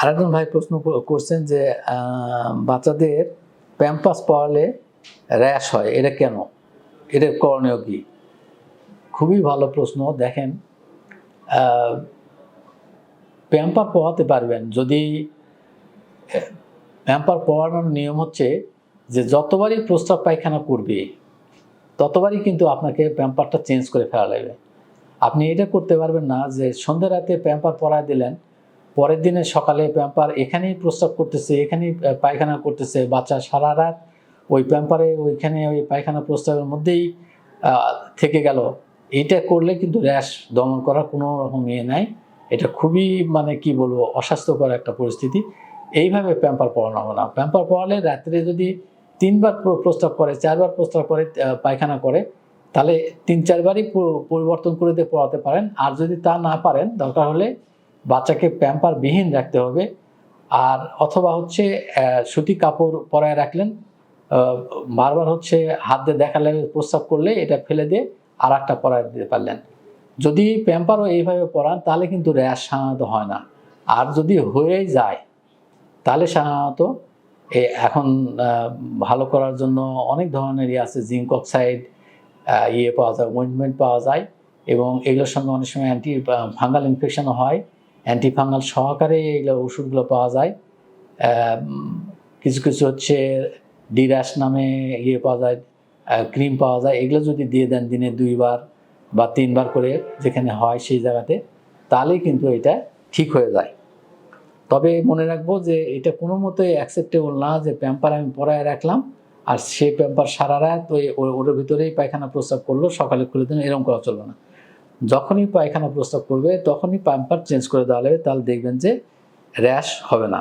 আরেকজন ভাই প্রশ্ন করছেন যে বাচ্চাদের প্যাম্পাস পড়ালে র্যাশ হয়, এটা কেন? এটার করণীয় কি? খুবই ভালো প্রশ্ন, দেখেন প্যাম্পার পড়াতে পারবেন, যদি প্যাম্পার পড়ানোর নিয়ম হচ্ছে যে যতবারই প্রস্তাব পায়খানা করবে, ততবারই কিন্তু আপনাকে প্যাম্পারটা চেঞ্জ করে ফেলা লাগবে। আপনি এটা করতে পারবেন না যে সন্ধ্যা রাতে প্যাম্পার পরায় দিলেন পরের দিনে সকালে প্যাম্পার এখানেই প্রস্তাব করতেছে, এখানেই পায়খানা করতেছে, বাচ্চা সারা রাত ওই প্যাম্পারে, ওইখানে ওই পায়খানা প্রস্তাবের মধ্যেই থেকে গেল। এইটা করলে কিন্তু র্যাশ দমন করার কোনো রকম ইয়ে নাই। এটা খুবই মানে কি বলব, অস্বাস্থ্যকর একটা পরিস্থিতি। এইভাবে প্যাম্পার পড়ানো হবে না। প্যাম্পার পড়ালে রাত্রে যদি তিনবার প্রস্তাব করে, চারবার প্রস্তাব করে পায়খানা করে, তাহলে তিন, চারবারই পরিবর্তন করে দিয়ে পড়াতে পারেন। আর যদি তা না পারেন, দরকার হলে বাচ্চাকে প্যাম্পার বিহীন রাখতে হবে। আর অথবা হচ্ছে সুতি কাপড় পরায় রাখলেন বারবার হচ্ছে হাত দিয়ে দেখালে প্রস্তাব করলে এটা ফেলে দিয়ে আর একটা পরায় দিতে পারলেন। যদি প্যাম্পারও এইভাবে পরান, তাহলে কিন্তু র্যাশ সাধারণত হয় না। আর যদি হয়ে যায়, তাহলে সাধারণত এখন ভালো করার জন্য অনেক ধরনের ইয়ে আছে জিঙ্ক অক্সাইড ইয়ে পাওয়া যায় ওয়েন্টমেন্ট পাওয়া যায় এবং এগুলোর সঙ্গে অনেক সময় অ্যান্টি ফাঙ্গাল ইনফেকশনও হয়। অ্যান্টি ফাঙ্গাল সহকারে এগুলো ওষুধগুলো পাওয়া যায়। কিছু কিছু হচ্ছে ডিরাস নামে ইয়ে পাওয়া যায় ক্রিম পাওয়া যায়। এগুলো যদি দিয়ে দেন দিনে দুইবার বা তিনবার করে যেখানে হয় সেই জায়গাতে, তাহলেই কিন্তু এটা ঠিক হয়ে যায়। তবে মনে রাখব যে এটা কোনো মতেই অ্যাকসেপ্টেবল না যে প্যাম্পার আমি পরায় রাখলাম, আর সেই প্যাম্পার সারা রাত ওই, ওর ভিতরেই পায়খানা প্রস্রাব করল, সকালে খুলে দিন এরকম করা চলবে না। যখনই পায়খানা প্রস্তাব করবে, তখনই পাম্পার চেঞ্জ করে দেওয়া হবে তাহলে দেখবেন যে র্যাশ হবে না।